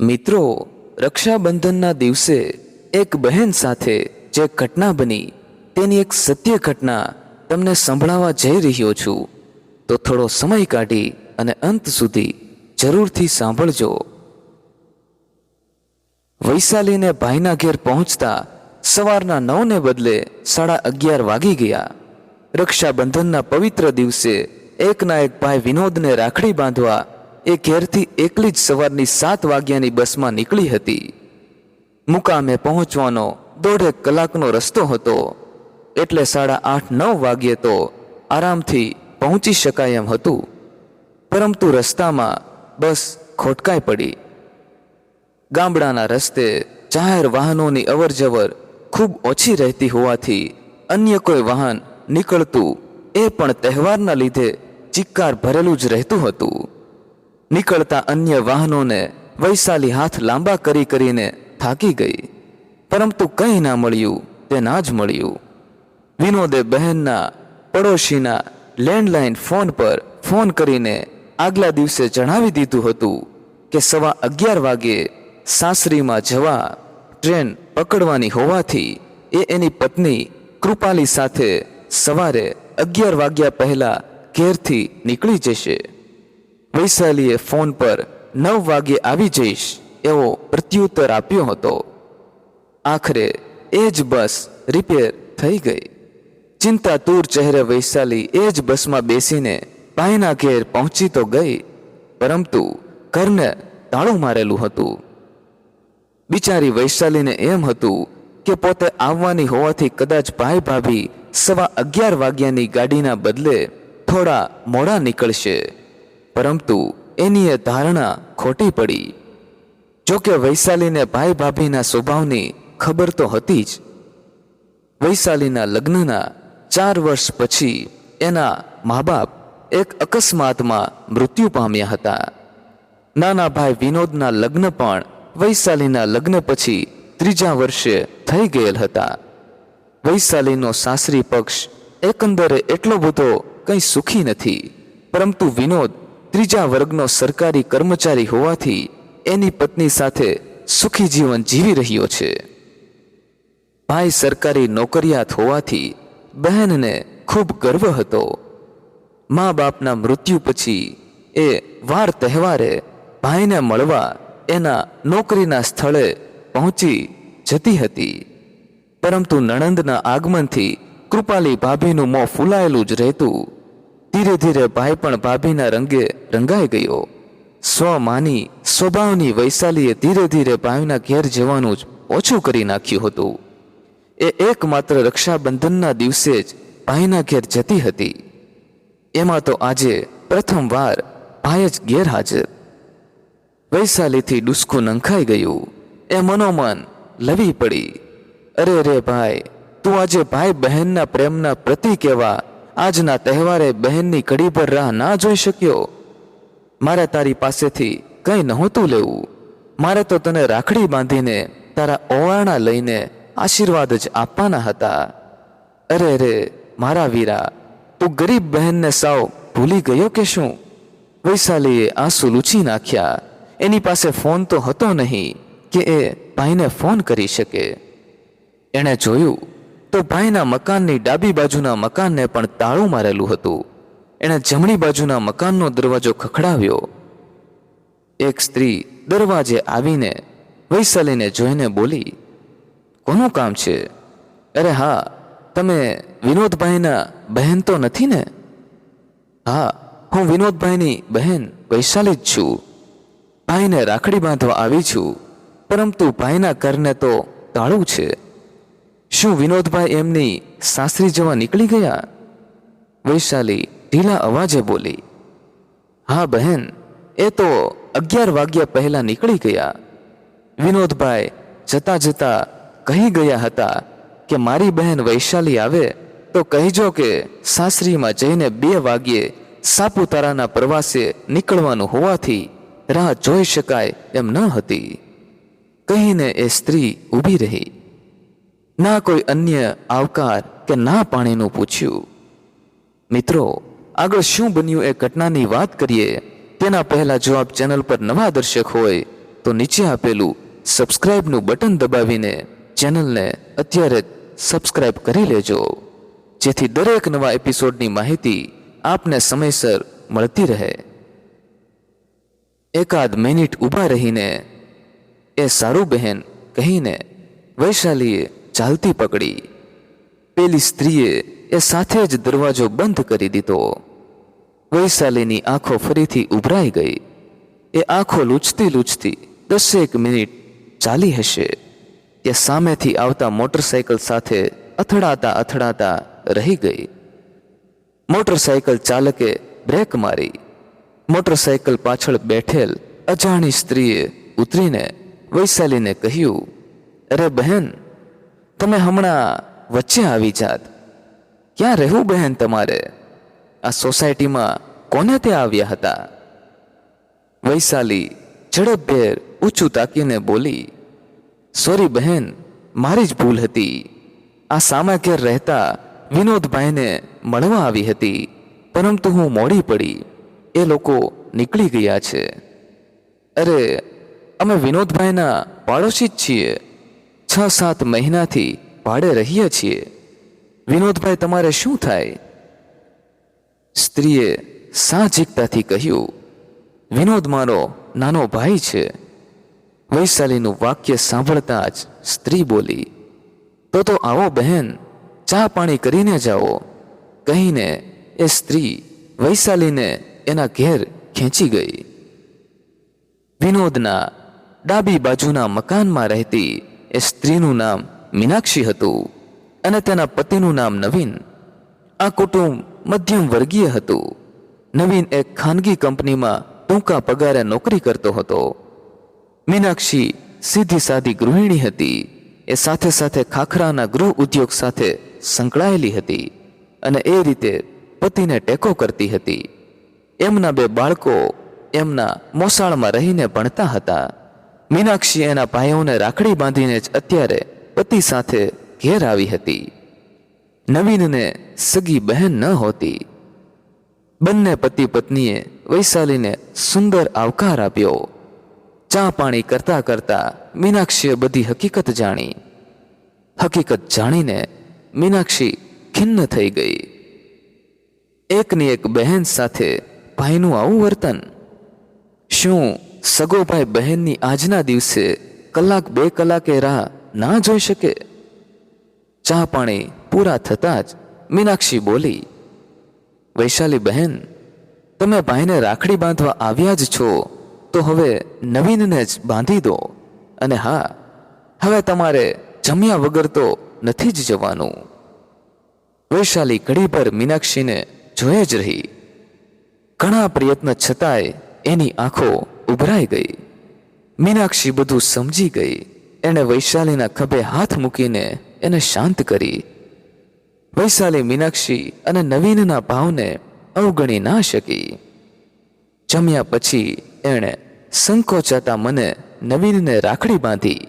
મિત્રો, રક્ષાબંધનના દિવસે એક બહેન સાથે જે ઘટના બની, તેની એક સત્ય ઘટના તમને સંભળાવવા જઈ રહ્યો છું. તો થોડો સમય કાઢી અને અંત સુધી જરૂરથી સાંભળજો. વૈશાલીને ભાઈના ઘેર પહોંચતા સવારના નવને બદલે સાડા અગિયાર વાગી ગયા. રક્ષાબંધનના પવિત્ર દિવસે એકના એક ભાઈ વિનોદને રાખડી બાંધવા એ ઘેરથી એકલી જ સવારની સાત વાગ્યાની બસમાં નીકળી હતી. મુકામે પહોંચવાનો દોઢેક કલાકનો રસ્તો હતો. એટલે સાડા આઠ નવ વાગ્યે તો આરામથી પહોંચી શકાય એમ હતું. પરંતુ રસ્તામાં બસ ખોટકાઈ પડી. ગામડાના રસ્તે જાહેર વાહનોની અવરજવર ખૂબ ઓછી રહેતી હોવાથી અન્ય કોઈ વાહન નીકળતું એ પણ તહેવારના લીધે ચિક્કાર ભરેલું જ રહેતું હતું. નીકળતા અન્ય વાહનોને વૈશાલી હાથ લાંબા કરી કરીને થાકી ગઈ. પરંતુ કંઈ ના મળ્યું, તે ના જ મળ્યું. વિનોદે બહેનના પડોશીના લેન્ડલાઇન ફોન પર ફોન કરીને આગલા દિવસે જણાવી દીધું હતું કે સવા અગિયાર વાગે સાસરીમાં જવા ટ્રેન પકડવાની હોવાથી એ એની પત્ની કૃપાલી સાથે સવારે અગિયાર વાગ્યા પહેલા ઘેરથી નીકળી જશે. વૈશાલીએ ફોન પર નવ વાગ્યે આવી જઈશ, એવો પ્રત્યુત્તર આપ્યો હતો. આખરે એ જ બસ રિપેર થઈ ગઈ. ચિંતાતુર ચહેરે વૈશાલી એ જ બસમાં બેસીને ભાઈના ઘેર પહોંચી તો ગઈ, પરંતુ ઘરને તાળું મારેલું હતું. બિચારી વૈશાલીને એમ હતું કે પોતે આવવાની હોવાથી કદાચ ભાઈ ભાભી સવા અગિયાર વાગ્યાની ગાડીના બદલે થોડા મોડા નીકળશે. પરંતુ એની એ ધારણા ખોટી પડી. જોકે વૈશાલીને ભાઈ ભાભીના સ્વભાવની ખબર તો હતી જ. વૈશાલીના લગ્નના ચાર વર્ષ પછી એના મા બાપ એક અકસ્માતમાં મૃત્યુ પામ્યા હતા. નાના ભાઈ વિનોદના લગ્ન પણ વૈશાલીના લગ્ન પછી ત્રીજા વર્ષે થઈ ગયેલ હતા. વૈશાલીનો સાસરી પક્ષ એકંદરે એટલો બધો કંઈ સુખી નથી. પરંતુ વિનોદ ત્રીજા વર્ગનો સરકારી કર્મચારી હોવાથી એની પત્ની સાથે સુખી જીવન જીવી રહ્યો છે. ભાઈ સરકારી નોકરિયાત હોવાથી બહેનને ખૂબ ગર્વ હતો. મા બાપના મૃત્યુ પછી એ વાર તહેવારે ભાઈને મળવા એના નોકરીના સ્થળે પહોંચી જતી હતી. પરંતુ નણંદના આગમનથી કૃપાલી ભાભીનું મોં ફૂલાયેલું જ રહેતું ધીરે ધીરે ભાઈ પણ ભાભીના રંગે રંગાઈ ગયો. સ્વમાની, સ્વભાવની વૈશાલીએ ધીરે ધીરે ભાઈના ઘેર જવાનું જ ઓછું કરી નાખ્યું હતું. એ એકમાત્ર રક્ષાબંધનના દિવસે જ ભાઈના ઘેર જતી હતી. એમાં તો આજે પ્રથમવાર ભાઈ જ ગેરહાજર. વૈશાલીથી ડુસકું નંખાઈ ગયું. એ મનોમન લવી પડી. અરે રે ભાઈ, તું આજે ભાઈ બહેનના પ્રેમના પ્રતીક એવા આજના તહેવારે બહેનની કડી પર રાહ ના જોઈ શક્યો. મારે તારી પાસેથી કંઈ નહોતું લેવું. મારે તો તને રાખડી બાંધીને, તારા ઓવારણા લઈને આશીર્વાદ જ આપવાના હતા. અરે રે, મારા વીરા, તું ગરીબ બહેનને સાવ ભૂલી ગયો કે શું? વૈશાલીએ આંસુ લૂછી નાખ્યા. એની પાસે ફોન તો હતો નહીં કે એ ભાઈને ફોન કરી શકે. એણે જોયું તો ભાઈના મકાનની ડાબી બાજુના મકાનને પણ તાળું મારેલું હતું. એણે જમણી બાજુના મકાનનો દરવાજો ખખડાવ્યો. એક સ્ત્રી દરવાજે આવીને વૈશાલીને જોઈને બોલી, કોનું કામ છે? અરે હા, તમે વિનોદભાઈના બહેન તો નથી ને? હા, હું વિનોદભાઈની બહેન વૈશાલી જ છું. ભાઈને રાખડી બાંધવા આવી છું, પરંતુ ભાઈના ઘરને તો તાળું છે. શું વિનોદભાઈ એમની સાસરી જવા નીકળી ગયા? વૈશાલી ઢીલા અવાજે બોલી, હા બહેન, એ તો અગિયાર વાગ્યા પહેલા નીકળી ગયા. વિનોદભાઈ જતા જતા કહી ગયા હતા કે, મારી બહેન વૈશાલી આવે તો કહેજો કે સાસરીમાં જઈને બે વાગ્યે સાપુતારાના પ્રવાસે નીકળવાનું હોવાથી રાહ જોઈ શકાય એમ ન હતી. કહીને એ સ્ત્રી ઊભી રહી. ના કોઈ અન્ય આવકાર કે ના પાણીનું પૂછ્યું. મિત્રો, આગળ શું બન્યું એ ઘટનાની વાત કરીએ. તેના પહેલા જો આપ ચેનલ પર નવા દર્શક હોય, તો નીચે આપેલું સબસ્ક્રાઇબનું બટન દબાવીને ચેનલને અત્યારે જ કરી લેજો. જેથી દરેક નવા એપિસોડની માહિતી આપને સમયસર મળતી રહે. એકાદ મિનિટ ઊભા રહીને એ સારું બહેન કહીને, વૈશાલીએ ચાલતી પકડી. પેલી સ્ત્રીએ એ સાથે જ દરવાજો બંધ કરી દીધો. વૈશાલીની આંખો ફરીથી ઉભરાઈ ગઈ. એ આંખો લૂછતી લૂછતી દસેક મિનિટ ચાલી હશે. તે સામેથી આવતા મોટરસાયકલ સાથે અથડાતા અથડાતા રહી ગઈ. મોટરસાયકલ ચાલકે બ્રેક મારી. મોટરસાયકલ પાછળ બેઠેલ અજાણી સ્ત્રીએ ઉતરીને વૈશાલીને કહ્યું, અરે બહેન તમે હમણાં વચ્ચે આવી જાત. ક્યાં રહેવું બહેન તમારે? આ સોસાયટીમાં કોને તે આવ્યા હતા? વૈશાલી ઝડપભેર ઊંચું તાકીને બોલી, સોરી બહેન, મારી જ ભૂલ હતી. આ સામા ઘેર રહેતા વિનોદભાઈને મળવા આવી હતી, પરંતુ હું મોડી પડી. એ લોકો નીકળી ગયા છે. અરે, અમે વિનોદભાઈના પાડોશી જ છીએ. સાત મહિનાથી ભાડે રહીએ છીએ. વિનોદભાઈ, તમારે શું થાય? સ્ત્રીએ સાહજિકતાથી કહ્યું, વિનોદ મારો નાનો ભાઈ છે. વૈશાલીનું વાક્ય સાંભળતા જ સ્ત્રી બોલી, તો તો આવો બહેન, ચા પાણી કરીને જાઓ. કહીને એ સ્ત્રી વૈશાલીને એના ઘેર ખેંચી ગઈ. વિનોદના ડાબી બાજુના મકાનમાં રહેતી એ સ્ત્રીનું નામ મીનાક્ષી હતું અને તેના પતિનું નામ નવીન. આ કુટુંબ મધ્યમ વર્ગીય હતું. નવીન એક ખાનગી કંપનીમાં ટૂંકા પગારે નોકરી કરતો હતો. મીનાક્ષી સીધી સાદી ગૃહિણી હતી. એ સાથે સાથે ખાખરાના ગૃહ ઉદ્યોગ સાથે સંકળાયેલી હતી અને એ રીતે પતિને ટેકો કરતી હતી. એમના બે બાળકો એમના મોસાળમાં રહીને ભણતા હતા. મીનાક્ષી એના ભાઈઓને રાખડી બાંધીને જ અત્યારે પતિ સાથે ઘેર આવી હતી. નવીનને સગી બહેન ન હોતી. બંને પતિ પત્નીએ વૈશાલીને સુંદર આવકાર આપ્યો. ચા પાણી કરતા કરતા મીનાક્ષીએ બધી હકીકત જાણી. હકીકત જાણીને મીનાક્ષી ખિન્ન થઈ ગઈ. એકની એક બહેન સાથે ભાઈનું આવું વર્તન? શું સગો ભાઈ બહેનની આજના દિવસે કલાક બે કલાકે રાહ ના જોઈ શકે. ચા પાણી પૂરા થતાં જ મીનાક્ષી બોલી, વૈશાલી બહેન, તમે ભાઈને રાખડી બાંધવા આવ્યા જ છો, તો હવે નવીનને જ બાંધી દો. અને હા, હવે તમારે જમ્યા વગર તો નથી જ જવાનું. વૈશાલી ઘડીભર મીનાક્ષીને જોઈ જ રહી. ઘણા પ્રયત્ન છતાંય એની આંખો ઉભરાઈ ગઈ. મીનાક્ષી બધું સમજી ગઈ. એણે વૈશાલીના ખભે હાથ મૂકીને એને શાંત કરી. વૈશાલી, મીનાક્ષી અને નવીનના ભાવને અવગણી ના શકી. જમ્યા પછી એણે સંકોચાતા મને નવીનને રાખડી બાંધી.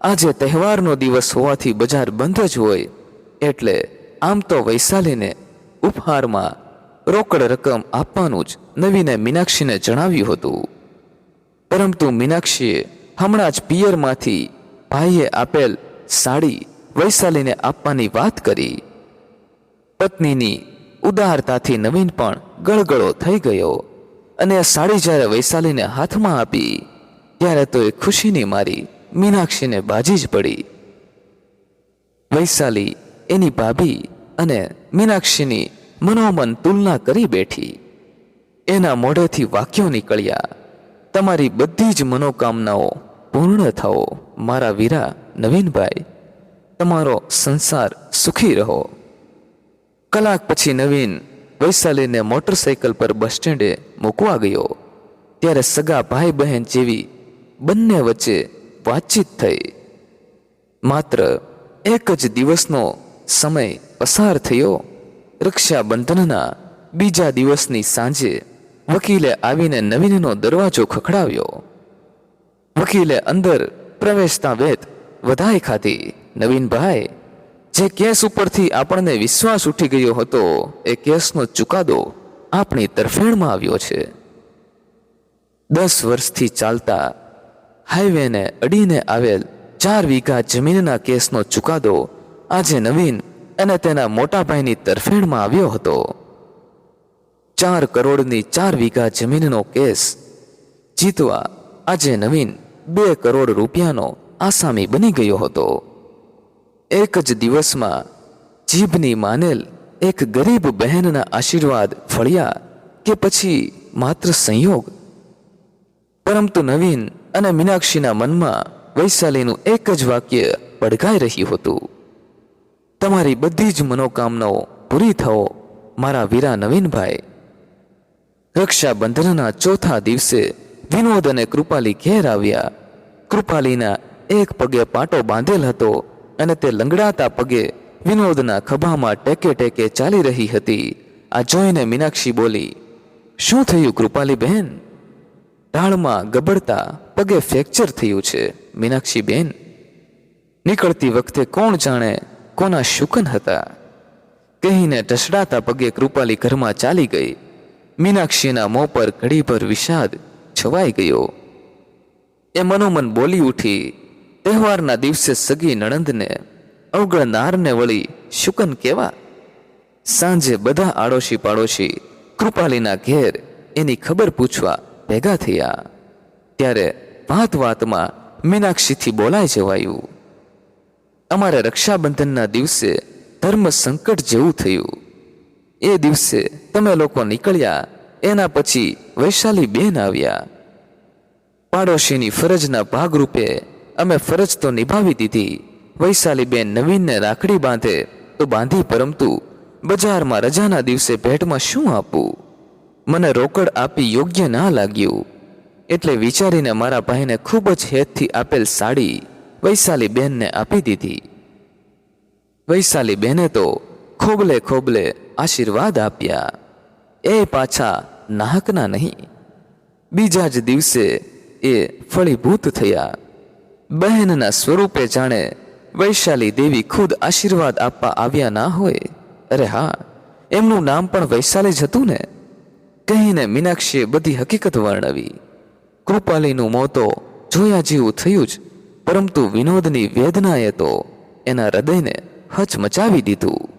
આજે તહેવારનો દિવસ હોવાથી બજાર બંધ જ હોય, એટલે આમ તો વૈશાલીને ઉપહારમાં રોકડ રકમ આપવાનું જ નવીને મીનાક્ષીને જણાવ્યું હતું. પરંતુ મીનાક્ષીએ હમણાં જ પિયરમાંથી ભાઈએ આપેલ સાડી વૈશાલીને આપવાની વાત કરી. પત્નીની ઉદારતાથી નવીન પણ ગળગળો થઈ ગયો અને આ સાડી જ્યારે વૈશાલીને હાથમાં આપી, ત્યારે તો એ ખુશીની મારી મીનાક્ષીને બાજી જ પડી. વૈશાલી એની ભાભી અને મીનાક્ષીની મનોમન તુલના કરી બેઠી. એના મોઢેથી વાક્યો નીકળ્યા. તમારી બધી જ મનોકામનાઓ પૂર્ણ થાઓ, મારા વીરા નવીનભાઈ. તમારો સંસાર સુખી રહો. કલાક પછી નવીન વૈશાલીને મોટરસાઇકલ પર બસ સ્ટેન્ડે મૂકવા ગયો. ત્યારે સગા ભાઈ બહેન જેવી બંને વચ્ચે વાતચીત થઈ. માત્ર એક જ દિવસનો સમય પસાર થયો. રક્ષાબંધનના બીજા દિવસની સાંજે વકીલે આવીને નવીનનો દરવાજો ખખડાવ્યો. વકીલે અંદર પ્રવેશતા વેત વધાઈ ખાધી. નવીનભાઈ, જે કેસ ઉપરથી આપણને વિશ્વાસ ઉઠી ગયો હતો, એ કેસનો ચુકાદો આપણી તરફેણમાં આવ્યો છે. દસ વર્ષથી ચાલતા હાઈવેને અડીને આવેલ ચાર વીઘા જમીનના કેસનો ચુકાદો આજે નવીન અને તેના મોટાભાઈની તરફેણમાં આવ્યો હતો. ચાર કરોડની ચાર વીઘા જમીનનો કેસ. જીતવા આજે નવીન બે કરોડ રૂપિયાનો આસામી બની ગયો હતો. એક જ દિવસમાં જીભની માનેલ એક ગરીબ બહેનના આશીર્વાદ ફળ્યા કે પછી માત્ર સંયોગ? પરંતુ નવીન અને મીનાક્ષીના મનમાં વૈશાલીનું એક જ વાક્ય પડઘાઈ રહ્યું હતું. તમારી બધી જ મનોકામનાઓ પૂરી થવો, મારા વીરા નવીનભાઈ. રક્ષાબંધનના ચોથા દિવસે વિનોદ અને કૃપાલી ઘેર આવ્યા. કૃપાલીના એક પગે પાટો બાંધેલ હતો અને તે લંગડાતા પગે વિનોદના ખભામાં ટેકે ટેકે ચાલી રહી હતી. આ જોઈને મીનાક્ષી બોલી, શું થયું કૃપાલી બહેન ઢાળમાં ગબડતા પગે ફ્રેક્ચર થયું છે. મીનાક્ષી બેન, નીકળતી વખતે કોણ જાણે કોના શુકન હતા. કહીને ઢસડાતા પગે કૃપાલી ઘરમાં ચાલી ગઈ. મીનાક્ષીના મોં પર ઘડીભર વિષાદ છવાઈ ગયો. એ મનોમન બોલી ઉઠી, તહેવારના દિવસે સગી નણંદને અવગણનારને વળી શુકન કેવા? સાંજે બધા આડોશી પાડોશી કૃપાલીના ઘેર એની ખબર પૂછવા ભેગા થયા. ત્યારે વાત વાતમાં મીનાક્ષીથી બોલાઈ જવાયું. અમારે રક્ષાબંધનના દિવસે ધર્મ સંકટ જેવું થયું. એ દિવસે તમે લોકો નીકળ્યા, એના પછી વૈશાલી બેન આવ્યા. પાડોશીની ફરજના ભાગરૂપે અમે ફરજ તો નિભાવી દીધી. વૈશાલી બેન નવીનને રાખડી બાંધે તો બાંધી પરંતુ બજારમાં રજાના દિવસે ભેટમાં શું આપવું મને રોકડ આપી યોગ્ય ના લાગ્યું. એટલે વિચારીને મારા ભાઈને ખૂબ જ હેતથી આપેલ સાડી વૈશાલી બેનને આપી દીધી. વૈશાલી બેને તો ખોબલે ખોબલે આશીર્વાદ આપ્યા. એ પાછા નાહકના નહીં. બીજા જ દિવસે એ ફળીભૂત થયા. બહેનના સ્વરૂપે જાણે વૈશાલી દેવી ખુદ આશીર્વાદ આપવા આવ્યા ના હોય. અરે હા, એમનું નામ પણ વૈશાલી જ હતું ને? કહીને મીનાક્ષીએ બધી હકીકત વર્ણવી. કૃપાલીનું મોતો જોયા જેવું થયું જ, પરંતુ વિનોદની વેદનાએ તો એના હૃદયને હચમચાવી દીધું.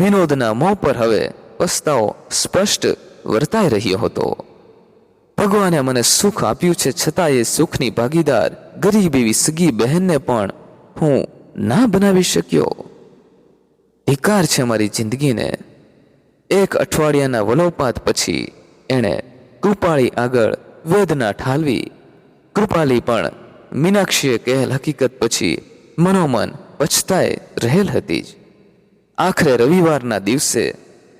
વિનોદના મોં પર હવે પસ્તાવો સ્પષ્ટ વર્તાઈ રહ્યો હતો. ભગવાને મને સુખ આપ્યું છે, છતાં એ સુખની ભાગીદાર, ગરીબ એવી સગી બહેનને પણ હું ના બનાવી શક્યો. ધિકાર છે મારી જિંદગીને. એક અઠવાડિયાના વલોપાત પછી એણે કૃપાળી આગળ વેદના ઠાલવી. કૃપાલી પણ મીનાક્ષીએ કહેલ હકીકત પછી મનોમન પછતાય રહેલ હતી જ. આખરે રવિવારના દિવસે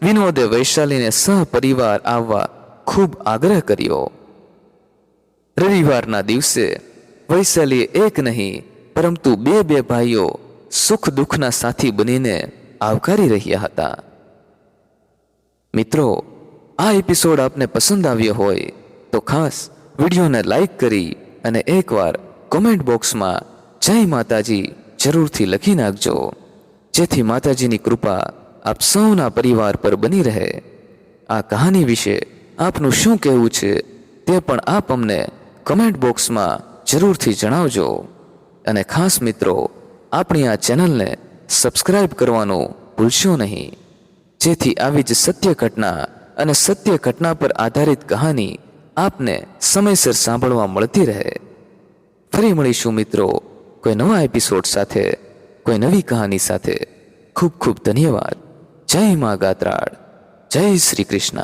વિનોદે વૈશાલીને સહપરિવાર આવવા ખૂબ આગ્રહ કર્યો. રવિવારના દિવસે વૈશાલીએ એક નહીં, પરંતુ બે બે ભાઈઓ સુખ દુઃખના સાથી બનીને આવકારી રહ્યા હતા. મિત્રો, આ એપિસોડ આપને પસંદ આવ્યો હોય તો ખાસ વિડીયોને લાઈક કરી અને એકવાર કોમેન્ટ બોક્સમાં જય માતાજી જરૂરથી લખી નાખજો. જેથી માતાજીની કૃપા આપ સૌના પરિવાર પર બની રહે. આ કહાની વિશે આપનું શું કહેવું છે તે પણ આપ અમને કમેન્ટ બોક્સમાં જરૂરથી જણાવજો. અને ખાસ મિત્રો, આપણી આ ચેનલને સબસ્ક્રાઇબ કરવાનું ભૂલશો નહીં. જેથી આવી જ સત્ય ઘટના અને સત્ય ઘટના પર આધારિત કહાની આપને સમયસર સાંભળવા મળતી રહે. ફરી મળીશું મિત્રો કોઈ નવા એપિસોડ સાથે. કોઈ નવી કહાની સાથે ખૂબ ખૂબ ધન્યવાદ. જય મા ગાત્રાળ. જય શ્રી કૃષ્ણ.